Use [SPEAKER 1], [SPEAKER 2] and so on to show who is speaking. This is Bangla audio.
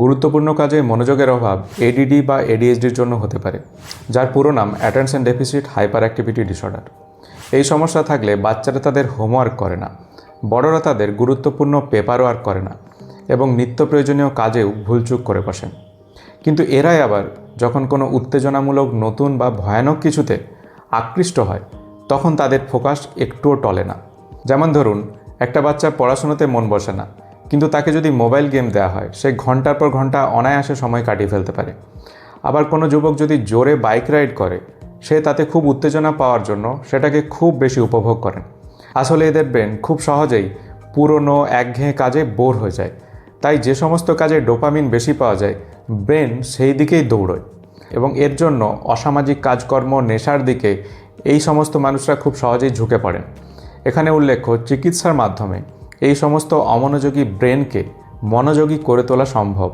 [SPEAKER 1] গুরুত্বপূর্ণ কাজে মনোযোগের অভাব এডিডি বা এডিএসডির জন্য হতে পারে, যার পুরো নাম attention deficit hyperactivity disorder এই সমস্যা থাকলে বাচ্চারা তাদের হোমওয়ার্ক করে না, বড়রা তাদের গুরুত্বপূর্ণ পেপার ওয়ার্ক করে না এবং নিত্য প্রয়োজনীয় কাজেও ভুলচুক করে বসেন। কিন্তু এরাই আবার যখন কোনো উত্তেজনামূলক, নতুন বা ভয়ানক কিছুতে আকৃষ্ট হয়, তখন তাদের ফোকাস একটুও টলে না। যেমন ধরুন, একটা বাচ্চা পড়াশোনাতে মন বসে না কিন্তু তাকে যদি মোবাইল গেম দেওয়া হয়, সে ঘণ্টার পর ঘণ্টা অনায়াসে সময় কাটিয়ে ফেলতে পারে। আবার কোনো যুবক যদি জোরে বাইক রাইড করে, সে তাতে খুব উত্তেজনা পাওয়ার জন্য সেটাকে খুব বেশি উপভোগ করেন আসলে এদের ব্রেন খুব সহজেই পুরনো, একঘেয়ে কাজে বোর হয়ে যায়। তাই যে সমস্ত কাজে ডোপামিন বেশি পাওয়া যায়, ব্রেন সেই দিকেই দৌড়য়। এবং এর জন্য অসামাজিক কাজকর্ম, নেশার দিকে এই সমস্ত মানুষরা খুব সহজেই ঝুঁকে পড়েন। এখানে উল্লেখ্য, চিকিৎসার মাধ্যমে এই সমস্ত অমনোযোগী ব্রেনকে মনোযোগী করে তোলা সম্ভব।